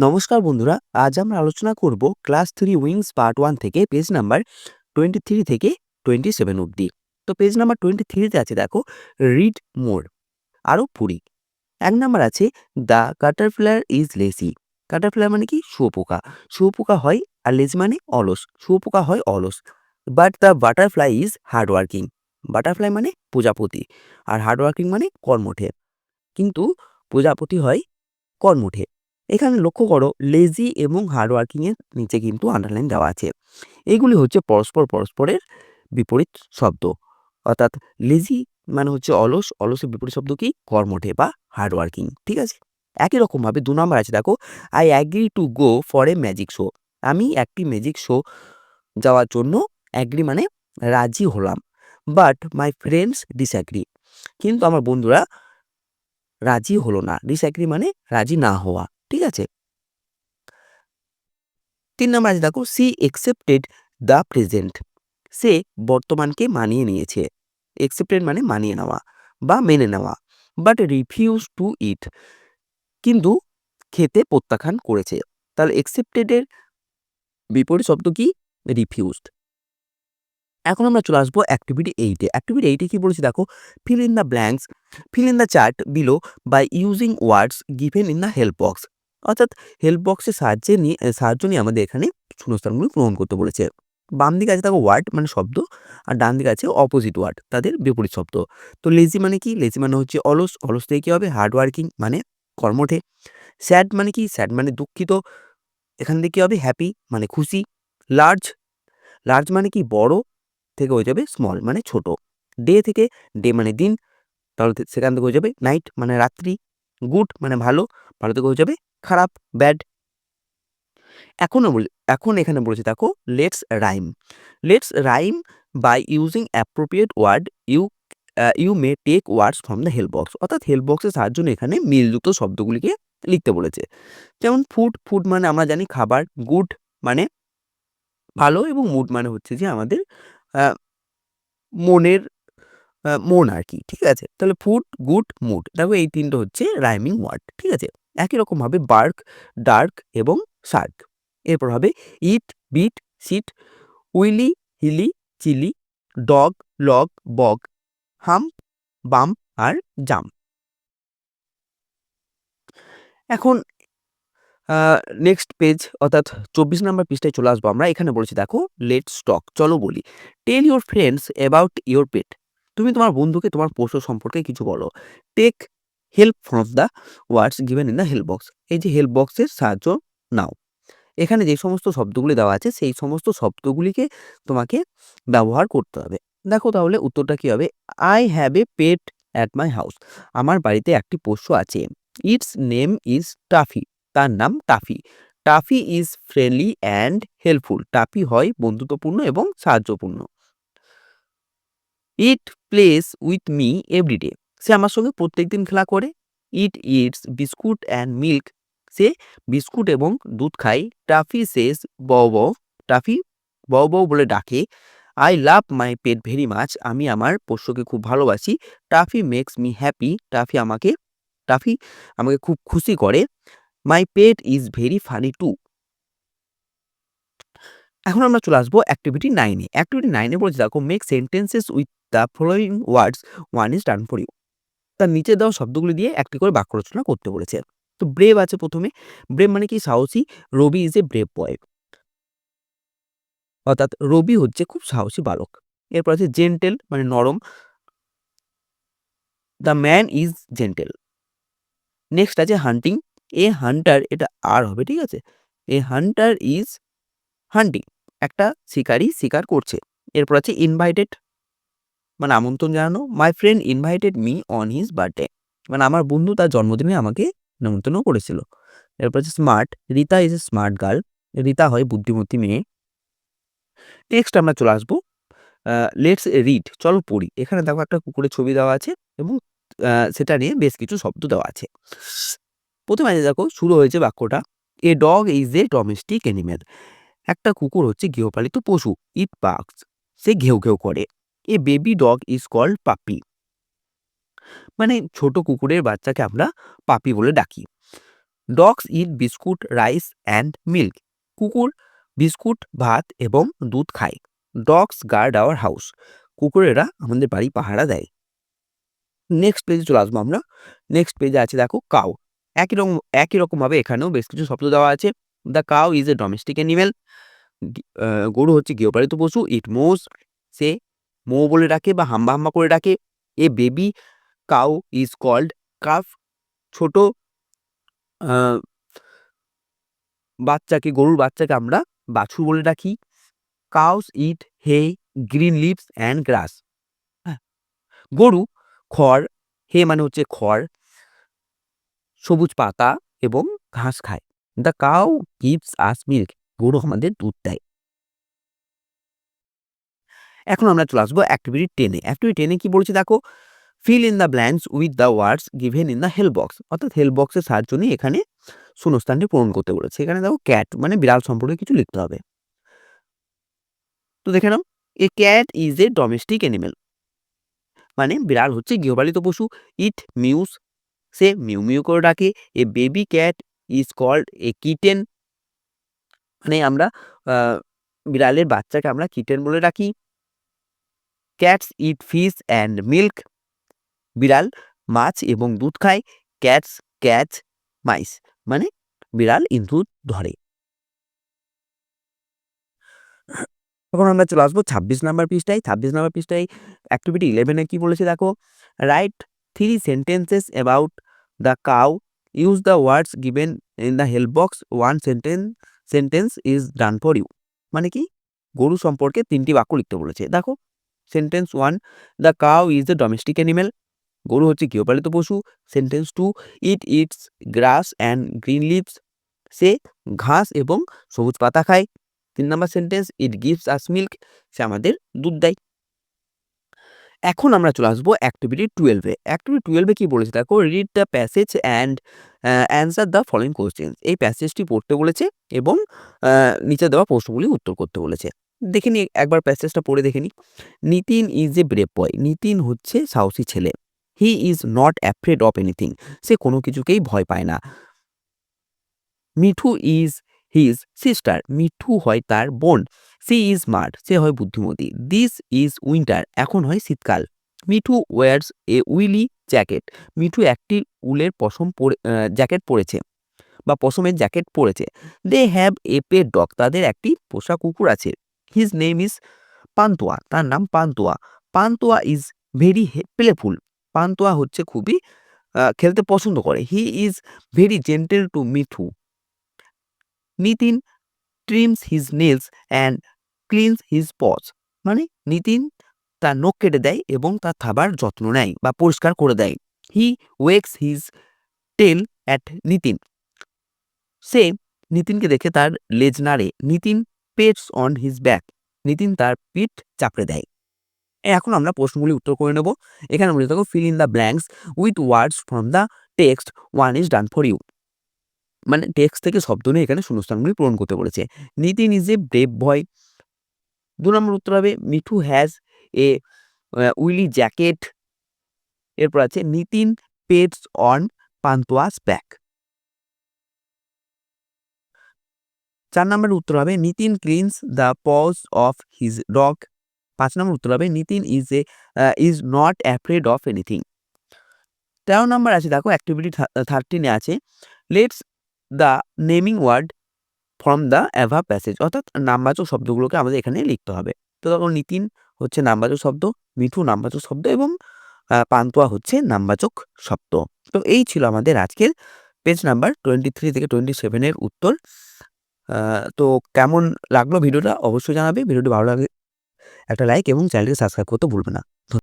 নমস্কার বন্ধুরা, আজ আমরা আলোচনা করব class three wings part one থেকে পেজ নাম্বার টোয়েন্টি থ্রি থেকে টোয়েন্টি সেভেন অবধি। তো পেজ নাম্বার টোয়েন্টি থ্রিতে আছে দেখো, রিড মোর, আরও পুরি এক নাম্বার আছে, দ্য কাটারফ্লায়ার ইজ লেসি কাটারফ্লায়ার মানে কি? শুয়োপোকা। শুয়োপোকা হয় আর লেজি মানে অলস। শুয়োপোকা হয় অলস। But the butterfly is hardworking. Butterfly মানে প্রজাপতি আর হার্ডওয়ার্কিং মানে কর্মঠে। কিন্তু প্রজাপতি হয় কর্মঠে। এখানে লক্ষ্য করো লেজি এবং হার্ডওয়ার্কিংয়ের নিচে কিন্তু আন্ডারলাইন দেওয়া আছে। এগুলি হচ্ছে পরস্পর পরস্পরের বিপরীত শব্দ। অর্থাৎ লেজি মানে হচ্ছে অলস, অলসের বিপরীত শব্দ কি? কর্মঠে বা হার্ডওয়ার্কিং ঠিক আছে? একই রকমভাবে দু নম্বর আছে, দেখো। I agree to go for a magic show আমি একটি ম্যাজিক শো যাওয়ার জন্য অ্যাগ্রি মানে রাজি হলাম। বাট মাই ফ্রেন্ডস ডিসঅ্যাগ্রি কিন্তু আমার বন্ধুরা রাজি হলো না। ডিসঅ্যাগ্রি মানে রাজি না হওয়া। ঠিক আছে? তিন নম্বর আছে, দেখো, সি একসেপ্টেড দ্য প্রেজেন্ট সে বর্তমানকে মানিয়ে নিয়েছে। একসেপ্টেড মানে মানিয়ে নেওয়া বা মেনে নেওয়া বাট রিফিউজ টু ইট কিন্তু খেতে প্রত্যাখ্যান করেছে। তাহলে একসেপ্টেডের বিপরীত শব্দ কি? রিফিউজড এখন আমরা চলে আসব অ্যাক্টিভিটি এইটে অ্যাক্টিভিটি এইটে কি বলেছি, দেখো fill in the blanks fill in the chart below by using words given in the help box অর্থাৎ হেল্প বক্সের সাহায্যে নিয়ে সাহায্য নিয়ে আমাদের এখানে শূন্যস্থানগুলো পূরণ করতে বলেছে। বাম দিকে আছে দেখো ওয়ার্ড মানে শব্দ আর ডান দিকে আছে অপোজিট ওয়ার্ড তাদের বিপরীত শব্দ। তো লেজি মানে কি? লেজি মানে হচ্ছে অলস অলস থেকে কী হবে? হার্ড ওয়ার্কিং মানে কর্মঠে। স্যাড মানে কি? স্যাড মানে দুঃখিত। এখান থেকে কী হবে? হ্যাপি মানে খুশি। লার্জ লার্জ মানে কি? বড় থেকে হয়ে যাবে স্মল মানে ছোট। ডে থেকে ডে মানে দিন, তাহলে সেখান থেকে হয়ে যাবে নাইট মানে রাত্রি। গুড মানে ভালো ভালো থেকে হয়ে যাবে খারাপ, ব্যাড। এখনও এখন এখানে বলেছে, দেখো let's rhyme let's rhyme by using appropriate word you you may take words from the help box অর্থাৎ হেল্প বক্সের সাহায্য এখানে মিলযুক্ত শব্দগুলিকে লিখতে বলেছে। যেমন ফুড ফুড মানে আমরা জানি খাবার গুড মানে ভালো এবং মুড মানে হচ্ছে যে আমাদের মনের মন আর কি, ঠিক আছে? তাহলে ফুড গুড মুড দেখো এই তিনটে হচ্ছে রাইমিং ওয়ার্ড ঠিক আছে? একই রকমভাবে বার্ক ডার্ক এবং শার্ক এরপর হবে eat beat seat woolly hilly chilly dog log bog hum bum আর জাম এখন নেক্সট পেজ অর্থাৎ চব্বিশ নম্বর পৃষ্ঠায় চলে আসব আমরা। এখানে বলেছি, দেখো লেট স্টক চলো বলি। Tell your friends about your pet তুমি তোমার বন্ধুকে, তোমার পশু সম্পর্কে কিছু বলো। Take help from the words given in the help box এই যে হেল্প বক্সের সাহায্য নাও। এখানে যে সমস্ত শব্দগুলি দেওয়া আছে, সেই সমস্ত শব্দগুলিকে তোমাকে ব্যবহার করতে হবে। দেখো তাহলে উত্তরটা কী হবে? I have a pet at my house আমার বাড়িতে একটি পশু আছে। ইটস নেম ইজ টাফি তার নাম Toffee Toffee is friendly and helpful Toffee হয় বন্ধুত্বপূর্ণ এবং সাহায্যপূর্ণ। It plays with me everyday সে আমার সঙ্গে প্রত্যেক দিন খেলা করে। It eats biscuit and milk say biscuit এবং দুধ খায়। টাফি সেস বউ বউ টাফি বউ বউ বলে ডাকে। I love my pet very much আমি আমার পোষ্যকে খুব ভালোবাসি। Toffee makes me happy Toffee আমাকে টাফি আমাকে খুব খুশি করে। My pet is very funny too এখন আমরা চলে আসব অ্যাক্টিভিটি নাইনে অ্যাক্টিভিটি নাইনে বলছি দেখো make sentences with the following words one is done for you তার নিচে দেওয়া শব্দগুলি দিয়ে একটি করে বাক্য রচনা করতে বলেছে। তো ব্রেভ আছে প্রথমে। ব্রেভ মানে কি? সাহসী। রবি ইজ এ ব্রেভ বয় অর্থাৎ রবি হচ্ছে খুব সাহসী বালক। এরপর আছে জেন্টেল মানে নরম। The man is gentle next আছে হান্টিং এ হান্টার এটা আর হবে, ঠিক আছে? এ হান্টার ইজ হান্টিং একটা শিকারি শিকার করছে। এরপর আছে ইনভাইটেড মানে আমন্ত্রণ জানানো my friend invited me on his birthday মানে আমার বন্ধু তার জন্মদিনে আমাকে নেমন্তন্ন করেছিল। এরপর হচ্ছে smart Rita is a smart girl Rita হয় বুদ্ধিমতী মেয়ে। নেক্সট আমরা চলে আসব লেটস রিড চলো পড়ি। এখানে দেখো একটা কুকুরের ছবি দেওয়া আছে এবং সেটা নিয়ে বেশ কিছু শব্দ দেওয়া আছে। প্রথমে দেখো, শুরু হয়েছে বাক্যটা a dog is a domestic animal একটা কুকুর হচ্ছে গৃহপালিত পশু ইট পার্কস সে ঘেউ ঘেউ করে। A baby dog is called puppy মানে ছোট কুকুরের বাচ্চাকে আমরা পাপি বলে ডাকি। Dogs eat biscuit rice and milk কুকুর বিস্কুট ভাত এবং দুধ খায়। ডগস গার্ড আওয়ার হাউস কুকুরেরা আমাদের বাড়ি পাহারা দেয়। নেক্সট পেজে চলে আসব আমরা। নেক্সট পেজে আছে দেখো কাউ একই রকম, একই রকমভাবে এখানেও বেশ কিছু শব্দ দেওয়া আছে। The cow is a domestic animal গরু হচ্ছে গৃহপালিত পশু। ইট মোজ সে মো বলে ডাকে বা হাম্বা হাম্বা করে ডাকে। A baby cow is called calf, ছোট বাচ্চাকে, গরুর বাচ্চাকে আমরা বাছুর বলে ডাকি। Cows eat hay green leaves and grass. গরু খড়, হে মানে হচ্ছে খড়, সবুজ পাতা এবং ঘাস খায়। The cow gives us milk, গরু আমাদের দুধ দেয়। এখন আমরা চলে আসব অ্যাক্টিভিটি টেনে অ্যাক্টিভিটি টেনে কি বলছি দেখো? Fill in the blanks with the words given in the help box অর্থাৎ হেল্প বক্সের সাহায্য নিয়ে এখানে শূন্যস্থানটি পূরণ করতে বলেছে। এখানে দেখো ক্যাট মানে বিড়াল সম্পর্কে কিছু লিখতে হবে। তো দেখে নাও a cat is a domestic animal মানে বিড়াল হচ্ছে গৃহপালিত পশু। ইট মিউস সে মিউ মিউ করে ডাকে। A baby cat is called a kitten মানে আমরা বিড়ালের বাচ্চাকে আমরা কিটেন বলে ডাকি। Cats eat fish and milk. বিড়াল, মাছ এবং দুধ খায়। ক্যাটস, ক্যাচ, মাইস মানে বিড়াল, ইঁদুর ধরে। তখন আমরা চলে আসব ছাব্বিশ নাম্বার পৃষ্ঠায়। ছাব্বিশ নাম্বার পৃষ্ঠায় অ্যাক্টিভিটি ইলেভেনে কি বলেছে দেখো? Write three sentences about the cow use the words given in the help box one sentence sentence is done for you মানে কি? গরু সম্পর্কে তিনটি বাক্য লিখতে বলেছে। দেখো sentence one the cow is the domestic animal গরু হচ্ছে গৃহপালিত পশু। Sentence two it eats grass and green leaves সে ঘাস এবং সবুজ পাতা খায়। তিন number sentence it gives us milk সে আমাদের দুধ দেয়। এখন আমরা চলে আসব অ্যাক্টিভিটি টুয়েলভে অ্যাক্টিভিটি টুয়েলভে কী বলেছে? দেখো read the passage and answer the following questions এই প্যাসেজটি পড়তে বলেছে এবং নিচে দেওয়া প্রশ্নগুলি উত্তর করতে বলেছে। দেখে নি একবার প্যাসেজটা পড়ে দেখে নি Nitin is a brave boy Nitin হচ্ছে সাহসী ছেলে। He is not afraid of anything সে কোনো কিছুকেই ভয় পায় না। Mithu is his sister Mithu হয় তার বোন। সি ইজ স্মার্ট সে হয় বুদ্ধিমতী। দিস ইজ উইন্টার এখন হয় শীতকাল। Mithu wears a woolly jacket Mithu একটি উলের পশম পরে জ্যাকেট পরেছে বা পশমের জ্যাকেট পরেছে। They have a pet dog তাদের একটি পোষা কুকুর আছে। হিজ নেম ইজ পান্তুয়া তার নাম Pantua Pantua is very playful Pantua হচ্ছে খুবই খেলতে পছন্দ করে। He is very gentle to Mithu Nitin trims his nails and cleans his paws মানে নিতিন তার নখ কেটে দেয় এবং তার থাবার যত্ন নেয় বা পরিষ্কার করে দেয়। He wags his tail at Nitin সে নিতিনকে দেখে তার লেজ নাড়ে। Nitin pats on his back Nitin তার পিঠ চাপড়ে দেয়। এখন আমরা প্রশ্নগুলি উত্তর করে নেব। এখানে বলে থাকো fill in the blanks with words from the text one is done for you মানে টেক্সট থেকে শব্দ নিয়ে এখানে শূন্যস্থানগুলি পূরণ করতে বলেছে। Nitin is a brave boy দু নম্বর উত্তর হবে, Mithu has a woolly jacket এরপর আছে, Nitin pats on Pantua's back চার নম্বর উত্তর হবে, Nitin cleans the paws of his dog. পাঁচ নম্বর উত্তর হবে, Nitin is a is not afraid of anything. তেরো নম্বর আছে, দেখো, অ্যাক্টিভিটি থার্টিনে আছে, let's the naming word from the above passage, অর্থাৎ নামবাচক শব্দগুলোকে আমাদের এখানে লিখতে হবে। তো দেখো, নিতিন হচ্ছে নামবাচক শব্দ, মিঠু নামবাচক শব্দ এবং পান্তুয়া হচ্ছে নামবাচক শব্দ। তো এই ছিল আমাদের আজকের পেজ নাম্বার টোয়েন্টি থ্রি থেকে টোয়েন্টি সেভেনের উত্তর। তো কেমন লাগল ভিডিওটা? অবশ্যই জানাবে। ভিডিওটি ভালো লাগে একটা লাইক এবং চ্যানেলটি সাবস্ক্রাইব করতে ভুলবে না।